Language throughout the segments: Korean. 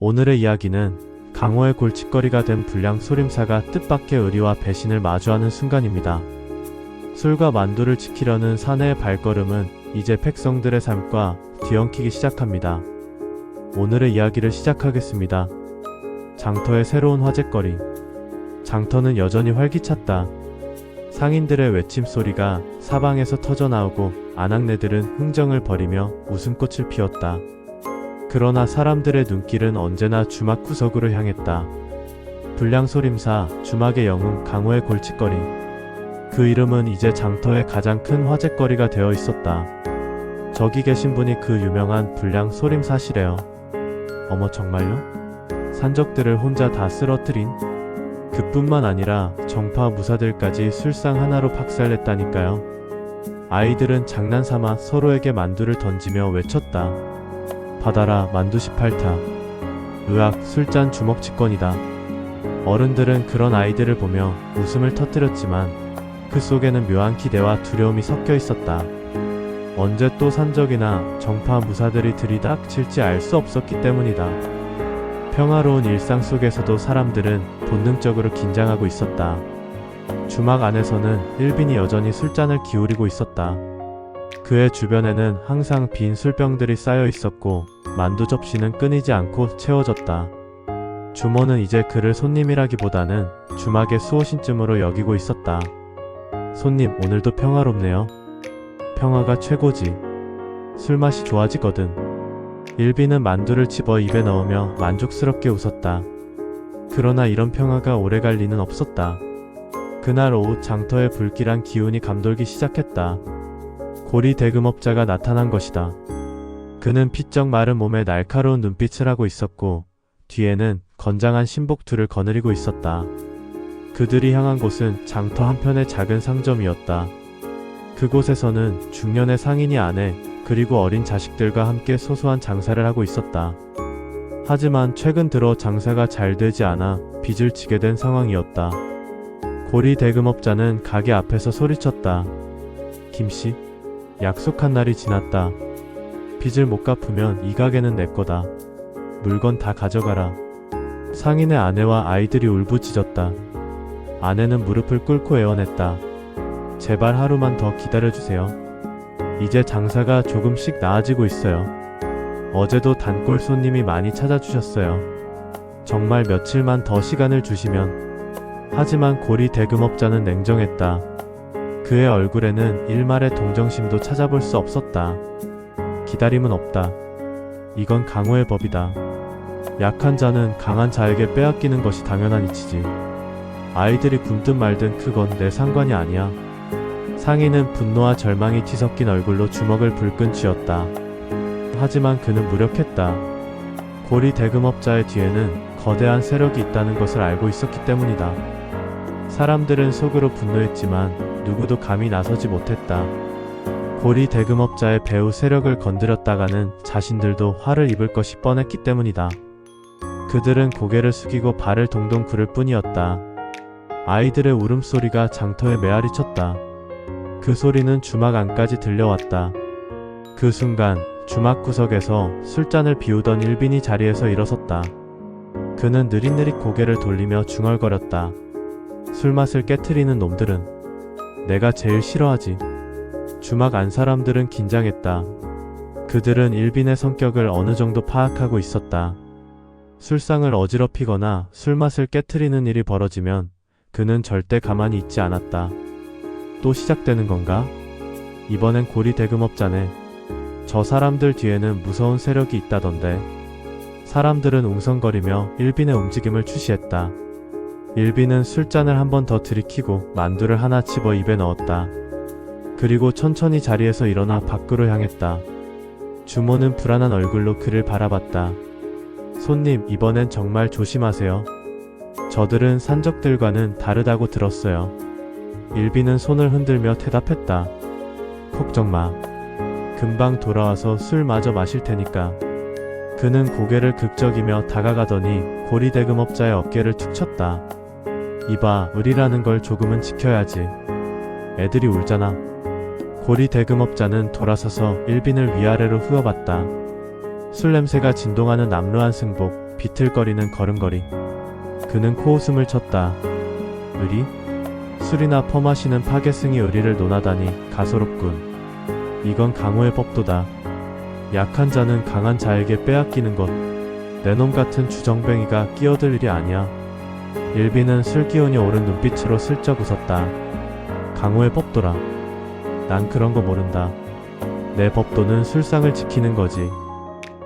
오늘의 이야기는 강호의 골칫거리가 된 불량 소림사가 뜻밖의 의리와 배신을 마주하는 순간입니다. 술과 만두를 지키려는 사내의 발걸음은 이제 백성들의 삶과 뒤엉키기 시작합니다. 오늘의 이야기를 시작하겠습니다. 장터의 새로운 화제거리. 장터는 여전히 활기찼다. 상인들의 외침 소리가 사방에서 터져나오고 아낙네들은 흥정을 벌이며 웃음꽃을 피웠다. 그러나 사람들의 눈길은 언제나 주막 구석으로 향했다. 불량소림사 주막의 영웅 강호의 골칫거리. 그 이름은 이제 장터의 가장 큰 화제거리가 되어 있었다. 저기 계신 분이 그 유명한 불량소림사시래요. 어머 정말요? 산적들을 혼자 다 쓰러뜨린? 그뿐만 아니라 정파 무사들까지 술상 하나로 박살냈다니까요. 아이들은 장난삼아 서로에게 만두를 던지며 외쳤다. 받아라 만두 18타. 의학 술잔 주먹치권이다. 어른들은 그런 아이들을 보며 웃음을 터뜨렸지만 그 속에는 묘한 기대와 두려움이 섞여 있었다. 언제 또 산적이나 정파 무사들이 들이닥칠지 알 수 없었기 때문이다. 평화로운 일상 속에서도 사람들은 본능적으로 긴장하고 있었다. 주막 안에서는 일빈이 여전히 술잔을 기울이고 있었다. 그의 주변에는 항상 빈 술병들이 쌓여 있었고 만두 접시는 끊이지 않고 채워졌다. 주모는 이제 그를 손님이라기보다는 주막의 수호신쯤으로 여기고 있었다. 손님 오늘도 평화롭네요. 평화가 최고지. 술맛이 좋아지거든. 일비는 만두를 집어 입에 넣으며 만족스럽게 웃었다. 그러나 이런 평화가 오래갈 리는 없었다. 그날 오후 장터의 불길한 기운이 감돌기 시작했다. 고리 대금업자가 나타난 것이다. 그는 피쩍 마른 몸에 날카로운 눈빛을 하고 있었고 뒤에는 건장한 신복투를 거느리고 있었다. 그들이 향한 곳은 장터 한편의 작은 상점이었다. 그곳에서는 중년의 상인이 아내 그리고 어린 자식들과 함께 소소한 장사를 하고 있었다. 하지만 최근 들어 장사가 잘 되지 않아 빚을 지게 된 상황이었다. 고리 대금업자는 가게 앞에서 소리쳤다. 김씨, 약속한 날이 지났다. 빚을 못 갚으면 이 가게는 내 거다. 물건 다 가져가라. 상인의 아내와 아이들이 울부짖었다. 아내는 무릎을 꿇고 애원했다. 제발 하루만 더 기다려주세요. 이제 장사가 조금씩 나아지고 있어요. 어제도 단골 손님이 많이 찾아주셨어요. 정말 며칠만 더 시간을 주시면. 하지만 고리 대금업자는 냉정했다. 그의 얼굴에는 일말의 동정심도 찾아볼 수 없었다. 기다림은 없다. 이건 강호의 법이다. 약한 자는 강한 자에게 빼앗기는 것이 당연한 이치지. 아이들이 굶든 말든 그건 내 상관이 아니야. 상인은 분노와 절망이 뒤섞인 얼굴로 주먹을 불끈 쥐었다. 하지만 그는 무력했다. 고리 대금업자의 뒤에는 거대한 세력이 있다는 것을 알고 있었기 때문이다. 사람들은 속으로 분노했지만 누구도 감히 나서지 못했다. 고리 대금업자의 배후 세력을 건드렸다가는 자신들도 화를 입을 것이 뻔했기 때문이다. 그들은 고개를 숙이고 발을 동동 구를 뿐이었다. 아이들의 울음소리가 장터에 메아리 쳤다. 그 소리는 주막 안까지 들려왔다. 그 순간 주막 구석에서 술잔을 비우던 일빈이 자리에서 일어섰다. 그는 느릿느릿 고개를 돌리며 중얼거렸다. 술맛을 깨트리는 놈들은 내가 제일 싫어하지. 주막 안 사람들은 긴장했다. 그들은 일빈의 성격을 어느 정도 파악하고 있었다. 술상을 어지럽히거나 술맛을 깨트리는 일이 벌어지면 그는 절대 가만히 있지 않았다. 또 시작되는 건가? 이번엔 고리 대금업자네. 저 사람들 뒤에는 무서운 세력이 있다던데. 사람들은 웅성거리며 일빈의 움직임을 추시했다. 일빈은 술잔을 한 번 더 들이키고 만두를 하나 집어 입에 넣었다. 그리고 천천히 자리에서 일어나 밖으로 향했다. 주모는 불안한 얼굴로 그를 바라봤다. 손님, 이번엔 정말 조심하세요. 저들은 산적들과는 다르다고 들었어요. 일비는 손을 흔들며 대답했다. 걱정 마. 금방 돌아와서 술 마저 마실 테니까. 그는 고개를 극적이며 다가가더니 고리대금업자의 어깨를 툭 쳤다. 이봐, 의리라는 걸 조금은 지켜야지. 애들이 울잖아. 고리 대금업자는 돌아서서 일빈을 위아래로 후어봤다. 술 냄새가 진동하는 남루한 승복, 비틀거리는 걸음걸이. 그는 코웃음을 쳤다. 의리? 술이나 퍼마시는 파괴승이 의리를 논하다니 가소롭군. 이건 강호의 법도다. 약한 자는 강한 자에게 빼앗기는 것. 내 놈 같은 주정뱅이가 끼어들 일이 아니야. 일비는 술기운이 오른 눈빛으로 슬쩍 웃었다. 강호의 법도라. 난 그런 거 모른다. 내 법도는 술상을 지키는 거지.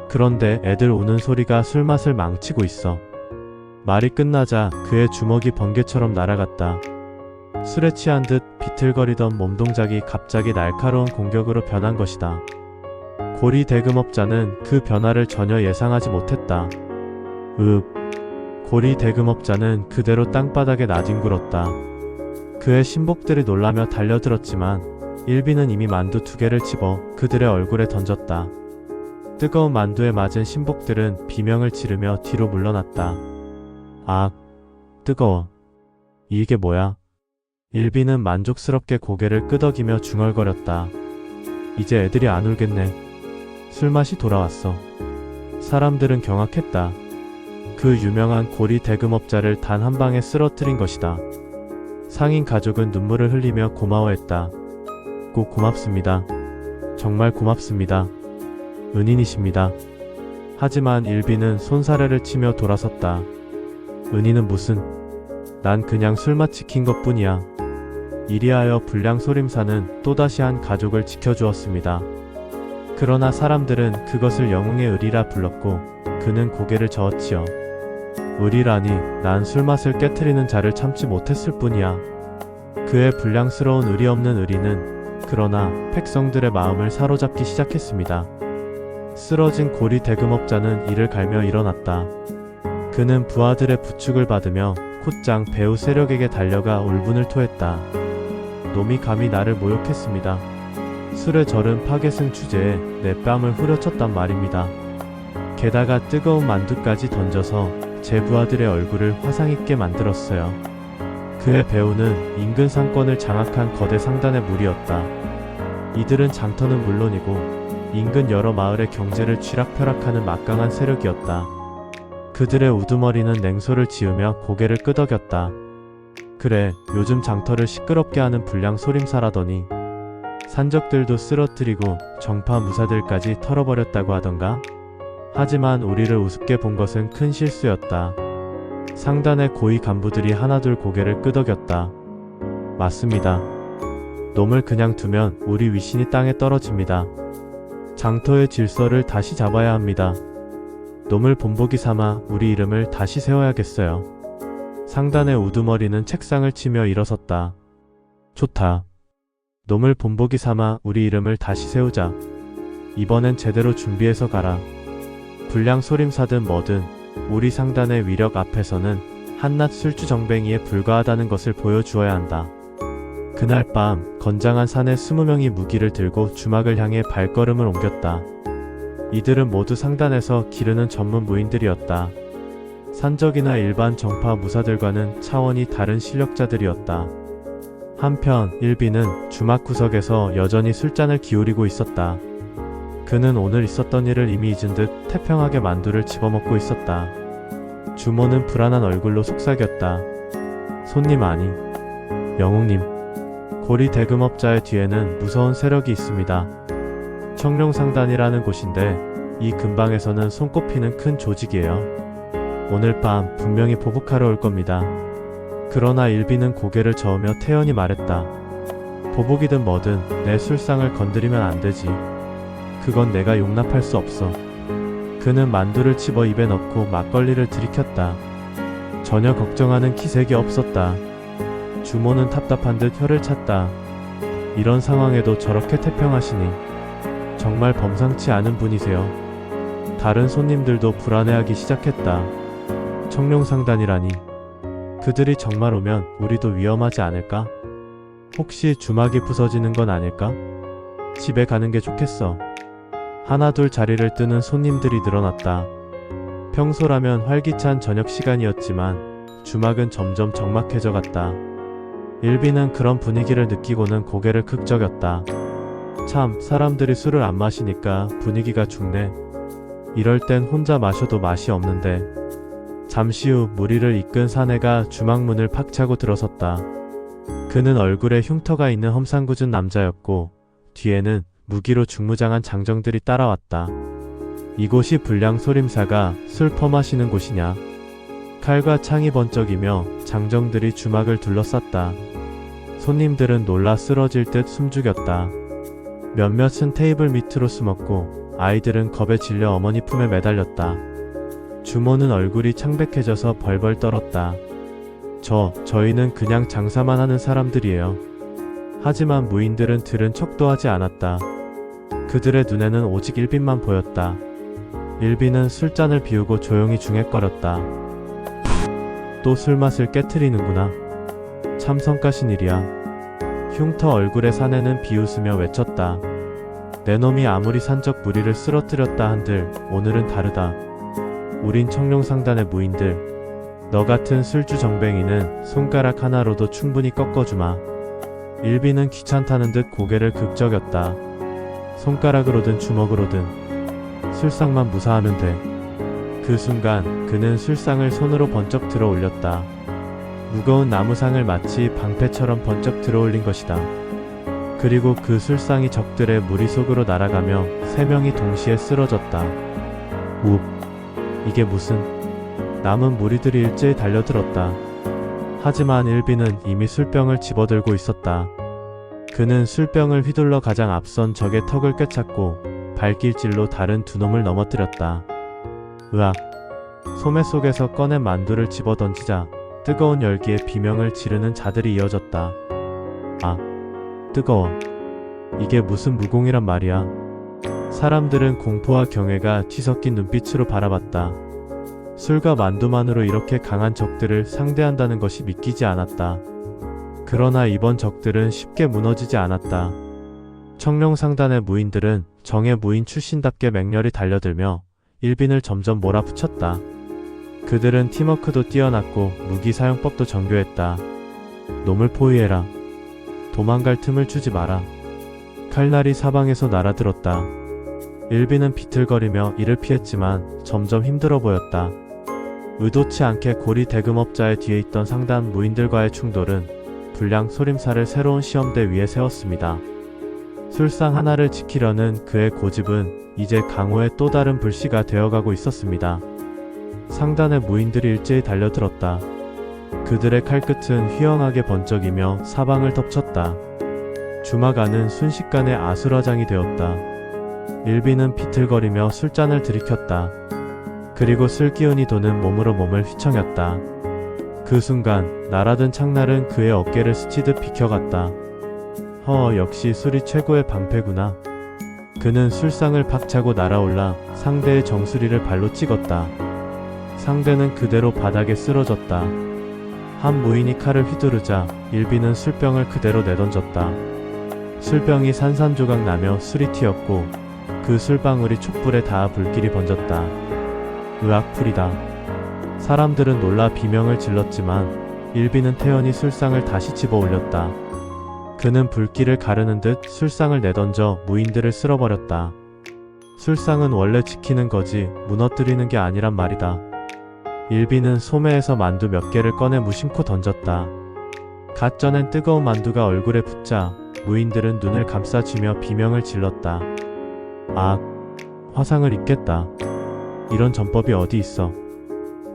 그런데 애들 우는 소리가 술맛을 망치고 있어. 말이 끝나자 그의 주먹이 번개처럼 날아갔다. 술에 취한 듯 비틀거리던 몸동작이 갑자기 날카로운 공격으로 변한 것이다. 고리 대금업자는 그 변화를 전혀 예상하지 못했다. 읍. 고리 대금업자는 그대로 땅바닥에 나뒹굴었다. 그의 신복들이 놀라며 달려들었지만 일비는 이미 만두 두 개를 집어 그들의 얼굴에 던졌다. 뜨거운 만두에 맞은 신복들은 비명을 지르며 뒤로 물러났다. 아, 뜨거워. 이게 뭐야? 일비는 만족스럽게 고개를 끄덕이며 중얼거렸다. 이제 애들이 안 울겠네. 술맛이 돌아왔어. 사람들은 경악했다. 그 유명한 고리 대금업자를 단 한 방에 쓰러뜨린 것이다. 상인 가족은 눈물을 흘리며 고마워했다. 꼭 고맙습니다. 정말 고맙습니다. 은인이십니다. 하지만 일비는 손사래를 치며 돌아섰다. 은인은 무슨? 난 그냥 술맛 지킨 것 뿐이야. 이리하여 불량 소림사는 또다시 한 가족을 지켜주었습니다. 그러나 사람들은 그것을 영웅의 의리라 불렀고 그는 고개를 저었지요. 의리라니 난 술맛을 깨뜨리는 자를 참지 못했을 뿐이야. 그의 불량스러운 의리 없는 의리는 그러나 백성들의 마음을 사로잡기 시작했습니다. 쓰러진 고리 대금업자는 이를 갈며 일어났다. 그는 부하들의 부축을 받으며 콧장 배우 세력에게 달려가 울분을 토했다. 놈이 감히 나를 모욕했습니다. 술에 절은 파괴승 주제에 내 뺨을 후려쳤단 말입니다. 게다가 뜨거운 만두까지 던져서 제 부하들의 얼굴을 화상 입게 만들었어요. 그의 배우는 인근 상권을 장악한 거대 상단의 무리였다. 이들은 장터는 물론이고 인근 여러 마을의 경제를 쥐락펴락하는 막강한 세력이었다. 그들의 우두머리는 냉소를 지으며 고개를 끄덕였다. 그래, 요즘 장터를 시끄럽게 하는 불량 소림사라더니 산적들도 쓰러뜨리고 정파 무사들까지 털어버렸다고 하던가? 하지만 우리를 우습게 본 것은 큰 실수였다. 상단의 고위 간부들이 하나둘 고개를 끄덕였다. 맞습니다. 놈을 그냥 두면 우리 위신이 땅에 떨어집니다. 장터의 질서를 다시 잡아야 합니다. 놈을 본보기 삼아 우리 이름을 다시 세워야겠어요. 상단의 우두머리는 책상을 치며 일어섰다. 좋다. 놈을 본보기 삼아 우리 이름을 다시 세우자. 이번엔 제대로 준비해서 가라. 불량 소림사든 뭐든 우리 상단의 위력 앞에서는 한낱 술주 정뱅이에 불과하다는 것을 보여주어야 한다. 그날 밤 건장한 산의 스무 명이 무기를 들고 주막을 향해 발걸음을 옮겼다. 이들은 모두 상단에서 기르는 전문 무인들이었다. 산적이나 일반 정파 무사들과는 차원이 다른 실력자들이었다. 한편 일비는 주막 구석에서 여전히 술잔을 기울이고 있었다. 그는 오늘 있었던 일을 이미 잊은 듯 태평하게 만두를 집어먹고 있었다. 주모는 불안한 얼굴로 속삭였다. 손님 아니, 영웅님. 고리 대금업자의 뒤에는 무서운 세력이 있습니다. 청룡상단이라는 곳인데 이 근방에서는 손꼽히는 큰 조직이에요. 오늘 밤 분명히 보복하러 올 겁니다. 그러나 일비는 고개를 저으며 태연히 말했다. 보복이든 뭐든 내 술상을 건드리면 안 되지. 그건 내가 용납할 수 없어. 그는 만두를 집어 입에 넣고 막걸리를 들이켰다. 전혀 걱정하는 기색이 없었다. 주모는 답답한 듯 혀를 찼다. 이런 상황에도 저렇게 태평하시니 정말 범상치 않은 분이세요. 다른 손님들도 불안해하기 시작했다. 청룡상단이라니. 그들이 정말 오면 우리도 위험하지 않을까? 혹시 주막이 부서지는 건 아닐까? 집에 가는 게 좋겠어. 하나 둘 자리를 뜨는 손님들이 늘어났다. 평소라면 활기찬 저녁 시간이었지만 주막은 점점 적막해져 갔다. 일비는 그런 분위기를 느끼고는 고개를 극적였다. 참, 사람들이 술을 안 마시니까 분위기가 죽네. 이럴 땐 혼자 마셔도 맛이 없는데 잠시 후 무리를 이끈 사내가 주막문을 팍 차고 들어섰다. 그는 얼굴에 흉터가 있는 험상궂은 남자였고 뒤에는 무기로 중무장한 장정들이 따라왔다. 이곳이 불량 소림사가 술 퍼마시는 곳이냐? 칼과 창이 번쩍이며 장정들이 주막을 둘러쌌다. 손님들은 놀라 쓰러질 듯 숨죽였다. 몇몇은 테이블 밑으로 숨었고 아이들은 겁에 질려 어머니 품에 매달렸다. 주모는 얼굴이 창백해져서 벌벌 떨었다. 저, 저희는 그냥 장사만 하는 사람들이에요. 하지만 무인들은 들은 척도 하지 않았다. 그들의 눈에는 오직 일빈만 보였다. 일빈은 술잔을 비우고 조용히 중얼거렸다. 또 술맛을 깨트리는구나. 참 성가신 일이야. 흉터 얼굴의 사내는 비웃으며 외쳤다. 내 놈이 아무리 산적 무리를 쓰러뜨렸다 한들 오늘은 다르다. 우린 청룡상단의 무인들. 너 같은 술주 정뱅이는 손가락 하나로도 충분히 꺾어주마. 일비는 귀찮다는 듯 고개를 극적였다. 손가락으로든 주먹으로든 술상만 무사하면 돼. 그 순간 그는 술상을 손으로 번쩍 들어 올렸다. 무거운 나무상을 마치 방패처럼 번쩍 들어 올린 것이다. 그리고 그 술상이 적들의 무리 속으로 날아가며 세 명이 동시에 쓰러졌다. 우. 이게 무슨 남은 무리들이 일제히 달려들었다. 하지만 일비는 이미 술병을 집어들고 있었다. 그는 술병을 휘둘러 가장 앞선 적의 턱을 꿰찼고 발길질로 다른 두 놈을 넘어뜨렸다. 으악. 소매 속에서 꺼낸 만두를 집어 던지자 뜨거운 열기에 비명을 지르는 자들이 이어졌다. 아, 뜨거워. 이게 무슨 무공이란 말이야. 사람들은 공포와 경외가 뒤섞인 눈빛으로 바라봤다. 술과 만두만으로 이렇게 강한 적들을 상대한다는 것이 믿기지 않았다. 그러나 이번 적들은 쉽게 무너지지 않았다. 청룡 상단의 무인들은 정의 무인 출신답게 맹렬히 달려들며 일빈을 점점 몰아붙였다. 그들은 팀워크도 뛰어났고 무기 사용법도 정교했다. 놈을 포위해라. 도망갈 틈을 주지 마라. 칼날이 사방에서 날아들었다. 일빈은 비틀거리며 이를 피했지만 점점 힘들어 보였다. 의도치 않게 고리 대금업자의 뒤에 있던 상단 무인들과의 충돌은 불량 소림사를 새로운 시험대 위에 세웠습니다. 술상 하나를 지키려는 그의 고집은 이제 강호의 또 다른 불씨가 되어가고 있었습니다. 상단의 무인들이 일제히 달려들었다. 그들의 칼끝은 휘황하게 번쩍이며 사방을 덮쳤다. 안은 순식간에 아수라장이 되었다. 일비는 비틀거리며 술잔을 들이켰다. 그리고 술기운이 도는 몸으로 몸을 휘청였다. 그 순간 날아든 창날은 그의 어깨를 스치듯 비켜갔다. 허 역시 술이 최고의 방패구나. 그는 술상을 박차고 날아올라 상대의 정수리를 발로 찍었다. 상대는 그대로 바닥에 쓰러졌다. 한 무인이 칼을 휘두르자 일비는 술병을 그대로 내던졌다. 술병이 산산조각 나며 술이 튀었고 그 술방울이 촛불에 닿아 불길이 번졌다. 의악풀이다. 사람들은 놀라 비명을 질렀지만 일비는 태연히 술상을 다시 집어 올렸다. 그는 불길을 가르는 듯 술상을 내던져 무인들을 쓸어버렸다. 술상은 원래 지키는 거지 무너뜨리는 게 아니란 말이다. 일비는 소매에서 만두 몇 개를 꺼내 무심코 던졌다. 갓 쪄낸 뜨거운 만두가 얼굴에 붙자 무인들은 눈을 감싸쥐며 비명을 질렀다. 아, 화상을 입겠다. 이런 전법이 어디 있어.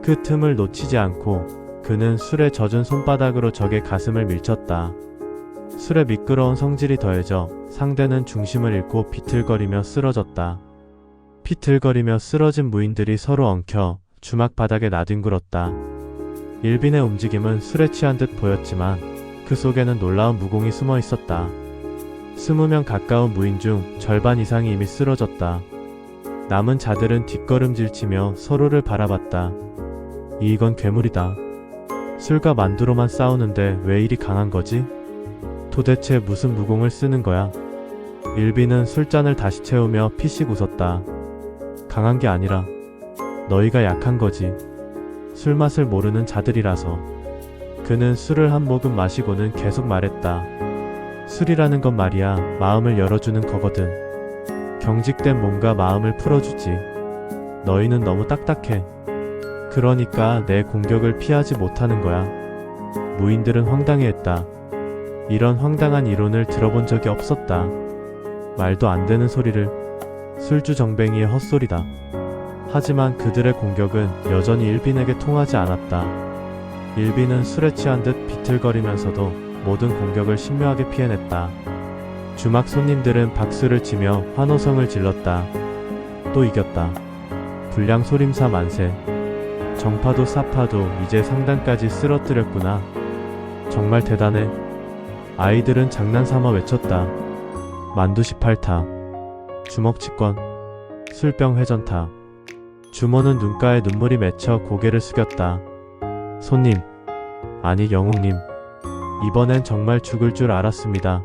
그 틈을 놓치지 않고 그는 술에 젖은 손바닥으로 적의 가슴을 밀쳤다. 술에 미끄러운 성질이 더해져 상대는 중심을 잃고 비틀거리며 쓰러졌다. 비틀거리며 쓰러진 무인들이 서로 엉켜 주막 바닥에 나뒹굴었다. 일빈의 움직임은 술에 취한 듯 보였지만 그 속에는 놀라운 무공이 숨어 있었다. 스무 명 가까운 무인 중 절반 이상이 이미 쓰러졌다. 남은 자들은 뒷걸음질 치며 서로를 바라봤다. 이건 괴물이다. 술과 만두로만 싸우는데 왜 이리 강한 거지? 도대체 무슨 무공을 쓰는 거야? 일비는 술잔을 다시 채우며 피식 웃었다. 강한 게 아니라 너희가 약한 거지. 술 맛을 모르는 자들이라서. 그는 술을 한 모금 마시고는 계속 말했다. 술이라는 건 말이야, 마음을 열어주는 거거든. 경직된 몸과 마음을 풀어주지. 너희는 너무 딱딱해. 그러니까 내 공격을 피하지 못하는 거야. 무인들은 황당해했다. 이런 황당한 이론을 들어본 적이 없었다. 말도 안 되는 소리를 술주 정뱅이의 헛소리다. 하지만 그들의 공격은 여전히 일빈에게 통하지 않았다. 일빈은 술에 취한 듯 비틀거리면서도 모든 공격을 신묘하게 피해냈다. 주막 손님들은 박수를 치며 환호성을 질렀다. 또 이겼다. 불량 소림사 만세. 정파도 사파도 이제 상단까지 쓰러뜨렸구나. 정말 대단해. 아이들은 장난삼아 외쳤다. 만두 18타. 주먹 치권. 술병 회전타. 주모는 눈가에 눈물이 맺혀 고개를 숙였다. 손님. 아니 영웅님. 이번엔 정말 죽을 줄 알았습니다.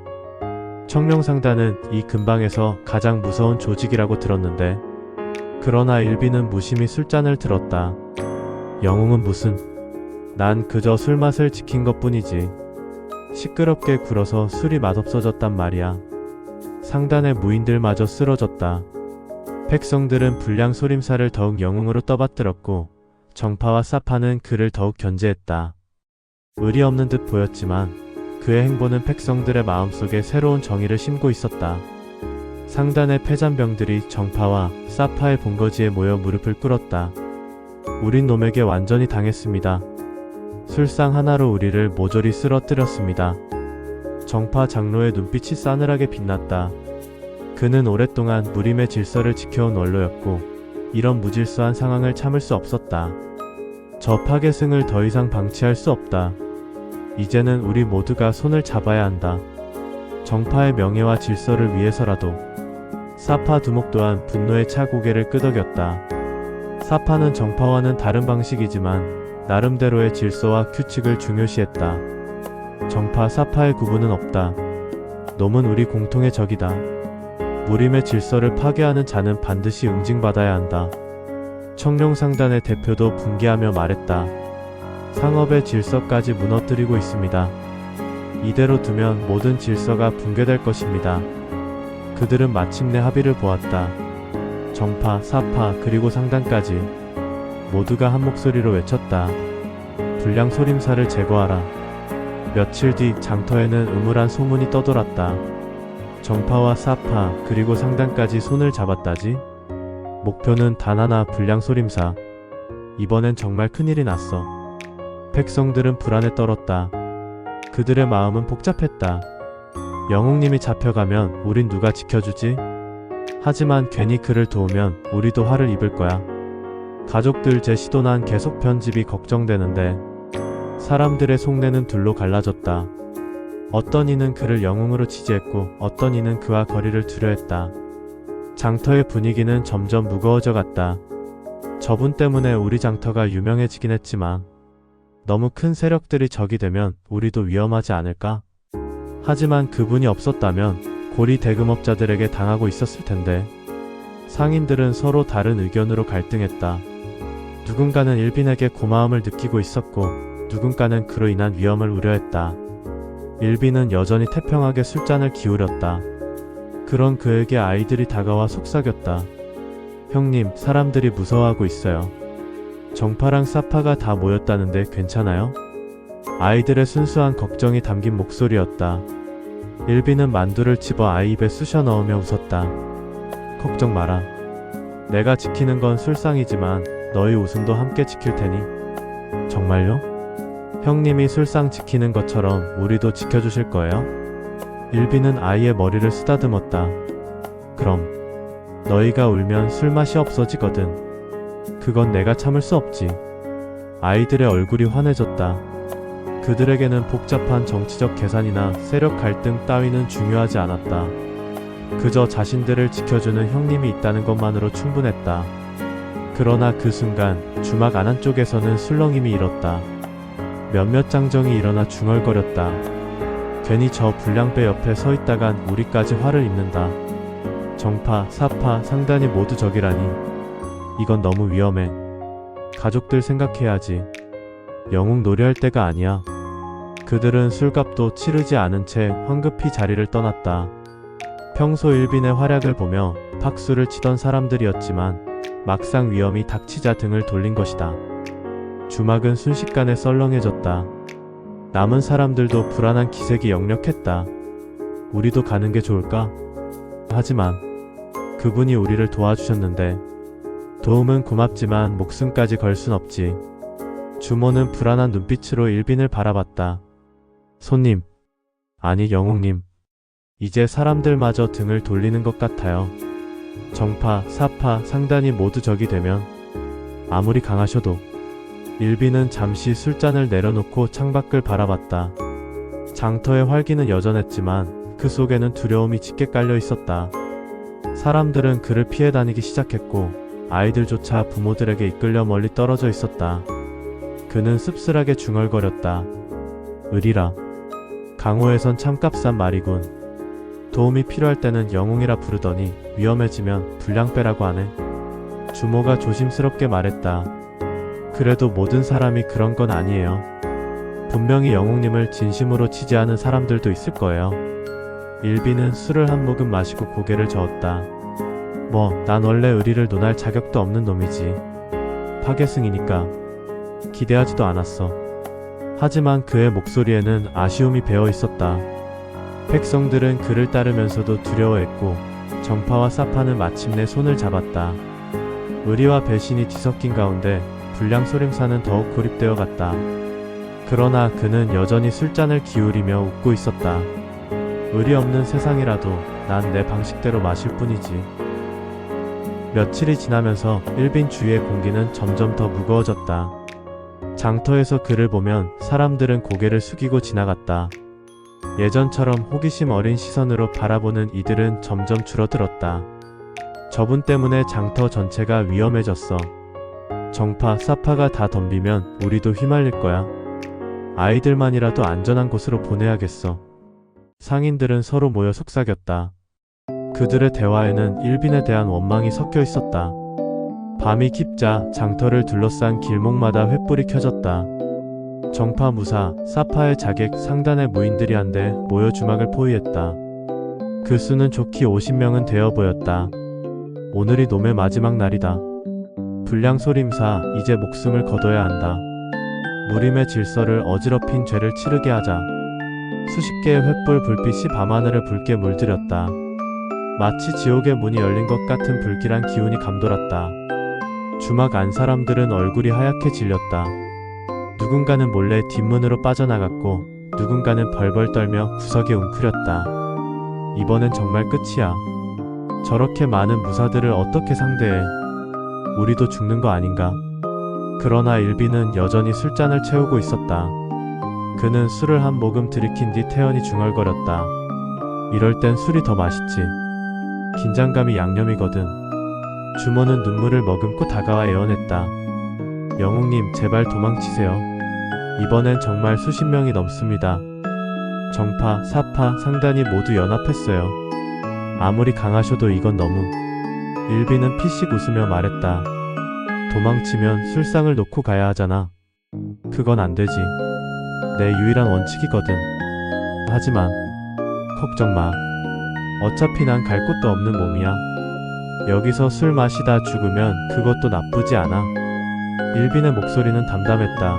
청룡상단은 이 근방에서 가장 무서운 조직이라고 들었는데 그러나 일비는 무심히 술잔을 들었다. 영웅은 무슨 난 그저 술맛을 지킨 것 뿐이지. 시끄럽게 굴어서 술이 맛없어졌단 말이야. 상단의 무인들마저 쓰러졌다. 백성들은 불량 소림사를 더욱 영웅으로 떠받들었고 정파와 사파는 그를 더욱 견제했다. 의리 없는 듯 보였지만 그의 행보는 백성들의 마음속에 새로운 정의를 심고 있었다. 상단의 패잔병들이 정파와 사파의 본거지에 모여 무릎을 꿇었다. 우린 놈에게 완전히 당했습니다. 술상 하나로 우리를 모조리 쓰러뜨렸습니다. 정파 장로의 눈빛이 싸늘하게 빛났다. 그는 오랫동안 무림의 질서를 지켜온 원로였고 이런 무질서한 상황을 참을 수 없었다. 저 파괴승을 더 이상 방치할 수 없다. 이제는 우리 모두가 손을 잡아야 한다. 정파의 명예와 질서를 위해서라도. 사파 두목 또한 분노에 차 고개를 끄덕였다. 사파는 정파와는 다른 방식이지만 나름대로의 질서와 규칙을 중요시했다. 정파 사파의 구분은 없다. 놈은 우리 공통의 적이다. 무림의 질서를 파괴하는 자는 반드시 응징받아야 한다. 청룡상단의 대표도 분개하며 말했다. 상업의 질서까지 무너뜨리고 있습니다. 이대로 두면 모든 질서가 붕괴될 것입니다. 그들은 마침내 합의를 보았다. 정파, 사파, 그리고 상단까지 모두가 한 목소리로 외쳤다. 불량 소림사를 제거하라. 며칠 뒤 장터에는 음울한 소문이 떠돌았다. 정파와 사파, 그리고 상단까지 손을 잡았다지? 목표는 단 하나 불량 소림사. 이번엔 정말 큰일이 났어. 백성들은 불안에 떨었다. 그들의 마음은 복잡했다. 영웅님이 잡혀가면 우린 누가 지켜주지? 하지만 괜히 그를 도우면 우리도 화를 입을 거야. 가족들 제 시도난 계속 편집이 걱정되는데 사람들의 속내는 둘로 갈라졌다. 어떤 이는 그를 영웅으로 지지했고 어떤 이는 그와 거리를 두려 했다. 장터의 분위기는 점점 무거워져 갔다. 저분 때문에 우리 장터가 유명해지긴 했지만 너무 큰 세력들이 적이 되면 우리도 위험하지 않을까? 하지만 그분이 없었다면 고리 대금업자들에게 당하고 있었을 텐데 상인들은 서로 다른 의견으로 갈등했다. 누군가는 일빈에게 고마움을 느끼고 있었고 누군가는 그로 인한 위험을 우려했다. 일빈은 여전히 태평하게 술잔을 기울였다. 그런 그에게 아이들이 다가와 속삭였다. 형님, 사람들이 무서워하고 있어요. 정파랑 사파가 다 모였다는데 괜찮아요? 아이들의 순수한 걱정이 담긴 목소리였다. 일빈은 만두를 집어 아이 입에 쑤셔 넣으며 웃었다. 걱정 마라. 내가 지키는 건 술상이지만 너희 웃음도 함께 지킬 테니. 정말요? 형님이 술상 지키는 것처럼 우리도 지켜주실 거예요? 일빈은 아이의 머리를 쓰다듬었다. 그럼 너희가 울면 술맛이 없어지거든. 그건 내가 참을 수 없지. 아이들의 얼굴이 환해졌다. 그들에게는 복잡한 정치적 계산이나 세력 갈등 따위는 중요하지 않았다. 그저 자신들을 지켜주는 형님이 있다는 것만으로 충분했다. 그러나 그 순간 주막 안한 쪽에서는 술렁임이 일었다. 몇몇 장정이 일어나 중얼거렸다. 괜히 저 불량배 옆에 서 있다간 우리까지 화를 입는다. 정파, 사파, 상단이 모두 적이라니. 이건 너무 위험해. 가족들 생각해야지. 영웅 노래할 때가 아니야. 그들은 술값도 치르지 않은 채 황급히 자리를 떠났다. 평소 일빈의 활약을 보며 박수를 치던 사람들이었지만 막상 위험이 닥치자 등을 돌린 것이다. 주막은 순식간에 썰렁해졌다. 남은 사람들도 불안한 기색이 역력했다. 우리도 가는 게 좋을까? 하지만 그분이 우리를 도와주셨는데 도움은 고맙지만 목숨까지 걸 순 없지. 주모는 불안한 눈빛으로 일빈을 바라봤다. 손님, 아니 영웅님, 이제 사람들마저 등을 돌리는 것 같아요. 정파, 사파, 상단이 모두 적이 되면 아무리 강하셔도 일빈은 잠시 술잔을 내려놓고 창밖을 바라봤다. 장터의 활기는 여전했지만 그 속에는 두려움이 짙게 깔려 있었다. 사람들은 그를 피해 다니기 시작했고 아이들조차 부모들에게 이끌려 멀리 떨어져 있었다. 그는 씁쓸하게 중얼거렸다. 의리라. 강호에선 참값싼 말이군. 도움이 필요할 때는 영웅이라 부르더니 위험해지면 불량배라고 하네. 주모가 조심스럽게 말했다. 그래도 모든 사람이 그런 건 아니에요. 분명히 영웅님을 진심으로 지지하는 사람들도 있을 거예요. 일비는 술을 한 모금 마시고 고개를 저었다. 뭐, 난 원래 의리를 논할 자격도 없는 놈이지. 파괴승이니까. 기대하지도 않았어. 하지만 그의 목소리에는 아쉬움이 배어 있었다. 백성들은 그를 따르면서도 두려워했고, 정파와 사파는 마침내 손을 잡았다. 의리와 배신이 뒤섞인 가운데 불량 소림사는 더욱 고립되어 갔다. 그러나 그는 여전히 술잔을 기울이며 웃고 있었다. 의리 없는 세상이라도 난 내 방식대로 마실 뿐이지. 며칠이 지나면서 일빈 주위의 공기는 점점 더 무거워졌다. 장터에서 그를 보면 사람들은 고개를 숙이고 지나갔다. 예전처럼 호기심 어린 시선으로 바라보는 이들은 점점 줄어들었다. 저분 때문에 장터 전체가 위험해졌어. 정파, 사파가 다 덤비면 우리도 휘말릴 거야. 아이들만이라도 안전한 곳으로 보내야겠어. 상인들은 서로 모여 속삭였다. 그들의 대화에는 일빈에 대한 원망이 섞여 있었다. 밤이 깊자 장터를 둘러싼 길목마다 횃불이 켜졌다. 정파 무사, 사파의 자객 상단의 무인들이 한데 모여 주막을 포위했다. 그 수는 좋기 50명은 되어 보였다. 오늘이 놈의 마지막 날이다. 불량소림사, 이제 목숨을 거둬야 한다. 무림의 질서를 어지럽힌 죄를 치르게 하자. 수십 개의 횃불 불빛이 밤하늘을 붉게 물들였다. 마치 지옥의 문이 열린 것 같은 불길한 기운이 감돌았다. 주막 안 사람들은 얼굴이 하얗게 질렸다. 누군가는 몰래 뒷문으로 빠져나갔고 누군가는 벌벌 떨며 구석에 웅크렸다. 이번엔 정말 끝이야. 저렇게 많은 무사들을 어떻게 상대해? 우리도 죽는 거 아닌가? 그러나 일비는 여전히 술잔을 채우고 있었다. 그는 술을 한 모금 들이킨 뒤 태연히 중얼거렸다. 이럴 땐 술이 더 맛있지. 긴장감이 양념이거든. 주모는 눈물을 머금고 다가와 애원했다. 영웅님, 제발 도망치세요. 이번엔 정말 수십 명이 넘습니다. 정파, 사파, 상단이 모두 연합했어요. 아무리 강하셔도 이건 너무. 일비는 피식 웃으며 말했다. 도망치면 술상을 놓고 가야 하잖아. 그건 안 되지. 내 유일한 원칙이거든. 하지만, 걱정 마. 어차피 난 갈 곳도 없는 몸이야. 여기서 술 마시다 죽으면 그것도 나쁘지 않아. 일빈의 목소리는 담담했다.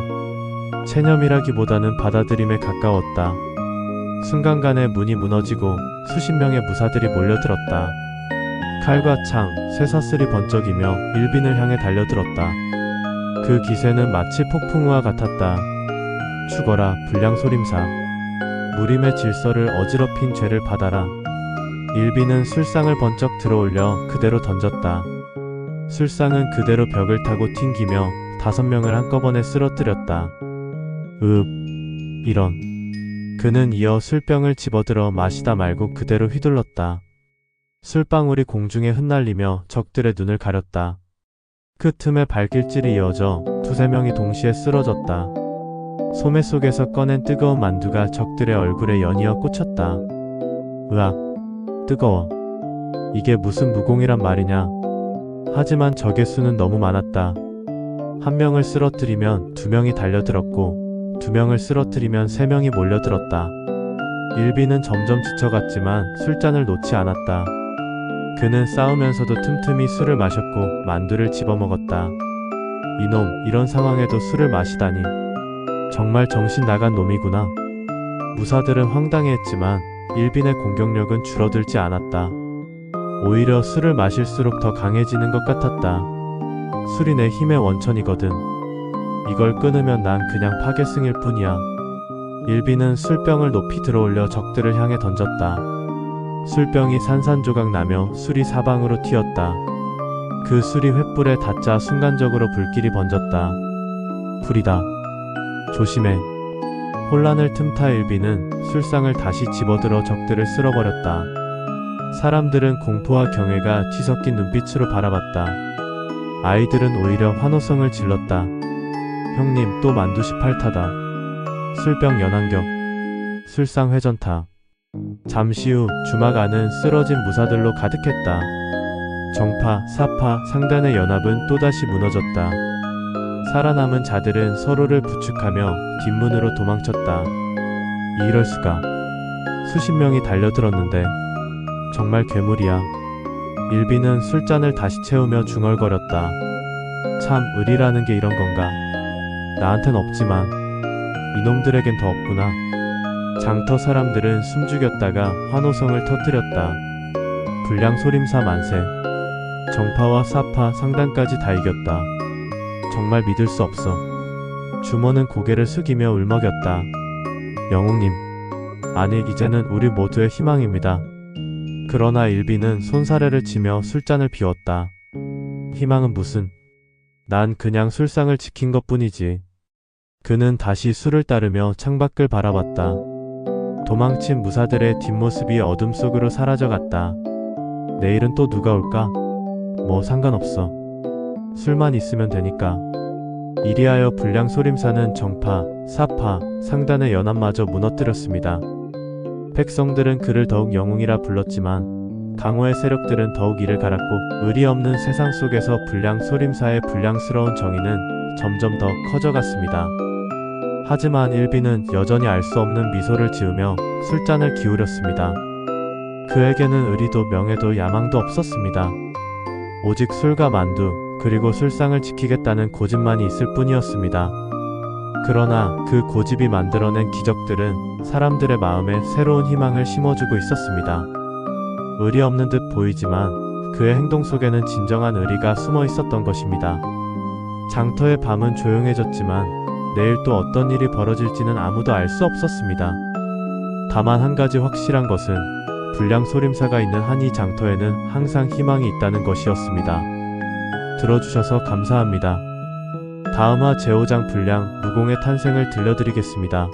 체념이라기보다는 받아들임에 가까웠다. 순간간에 문이 무너지고 수십 명의 무사들이 몰려들었다. 칼과 창, 쇠사슬이 번쩍이며 일빈을 향해 달려들었다. 그 기세는 마치 폭풍우와 같았다. 죽어라, 불량소림사. 무림의 질서를 어지럽힌 죄를 받아라. 일비는 술상을 번쩍 들어올려 그대로 던졌다. 술상은 그대로 벽을 타고 튕기며 다섯 명을 한꺼번에 쓰러뜨렸다. 읍, 이런. 그는 이어 술병을 집어들어 마시다 말고 그대로 휘둘렀다. 술방울이 공중에 흩날리며 적들의 눈을 가렸다. 그 틈에 발길질이 이어져 두세 명이 동시에 쓰러졌다. 소매 속에서 꺼낸 뜨거운 만두가 적들의 얼굴에 연이어 꽂혔다. 으악, 뜨거워. 이게 무슨 무공이란 말이냐. 하지만 적의 수는 너무 많았다. 한 명을 쓰러뜨리면 두 명이 달려들었고, 두 명을 쓰러뜨리면 세 명이 몰려들었다. 일비는 점점 지쳐갔지만 술잔을 놓지 않았다. 그는 싸우면서도 틈틈이 술을 마셨고 만두를 집어먹었다. 이놈, 이런 상황에도 술을 마시다니. 정말 정신 나간 놈이구나. 무사들은 황당해했지만 일빈의 공격력은 줄어들지 않았다. 오히려 술을 마실수록 더 강해지는 것 같았다. 술이 내 힘의 원천이거든. 이걸 끊으면 난 그냥 파괴승일 뿐이야. 일빈은 술병을 높이 들어올려 적들을 향해 던졌다. 술병이 산산조각 나며 술이 사방으로 튀었다. 그 술이 횃불에 닿자 순간적으로 불길이 번졌다. 불이다. 조심해. 혼란을 틈타 일비는 술상을 다시 집어들어 적들을 쓸어버렸다. 사람들은 공포와 경외가 뒤섞인 눈빛으로 바라봤다. 아이들은 오히려 환호성을 질렀다. 형님 또 만두 18타다. 술병 연안경. 술상 회전타. 잠시 후 주막 안은 쓰러진 무사들로 가득했다. 정파, 사파, 상단의 연합은 또다시 무너졌다. 살아남은 자들은 서로를 부축하며 뒷문으로 도망쳤다. 이럴 수가. 수십 명이 달려들었는데 정말 괴물이야. 일비는 술잔을 다시 채우며 중얼거렸다. 참 의리라는 게 이런 건가. 나한텐 없지만 이놈들에겐 더 없구나. 장터 사람들은 숨죽였다가 환호성을 터뜨렸다. 불량 소림사 만세. 정파와 사파 상단까지 다 이겼다. 정말 믿을 수 없어. 주모는 고개를 숙이며 울먹였다. 영웅님. 아니, 이제는 우리 모두의 희망입니다. 그러나 일비는 손사래를 치며 술잔을 비웠다. 희망은 무슨. 난 그냥 술상을 지킨 것 뿐이지. 그는 다시 술을 따르며 창밖을 바라봤다. 도망친 무사들의 뒷모습이 어둠 속으로 사라져갔다. 내일은 또 누가 올까? 뭐 상관없어. 술만 있으면 되니까. 이리하여 불량 소림사는 정파, 사파, 상단의 연합마저 무너뜨렸습니다. 백성들은 그를 더욱 영웅이라 불렀지만 강호의 세력들은 더욱 이를 갈았고 의리 없는 세상 속에서 불량 소림사의 불량스러운 정의는 점점 더 커져갔습니다. 하지만 일비는 여전히 알 수 없는 미소를 지으며 술잔을 기울였습니다. 그에게는 의리도 명예도 야망도 없었습니다. 오직 술과 만두, 그리고 술상을 지키겠다는 고집만이 있을 뿐이었습니다. 그러나 그 고집이 만들어낸 기적들은 사람들의 마음에 새로운 희망을 심어주고 있었습니다. 의리 없는 듯 보이지만 그의 행동 속에는 진정한 의리가 숨어 있었던 것입니다. 장터의 밤은 조용해졌지만 내일 또 어떤 일이 벌어질지는 아무도 알 수 없었습니다. 다만 한 가지 확실한 것은 불량 소림사가 있는 한이 장터에는 항상 희망이 있다는 것이었습니다. 들어주셔서 감사합니다. 다음화 제5장 불량 무공의 탄생을 들려드리겠습니다.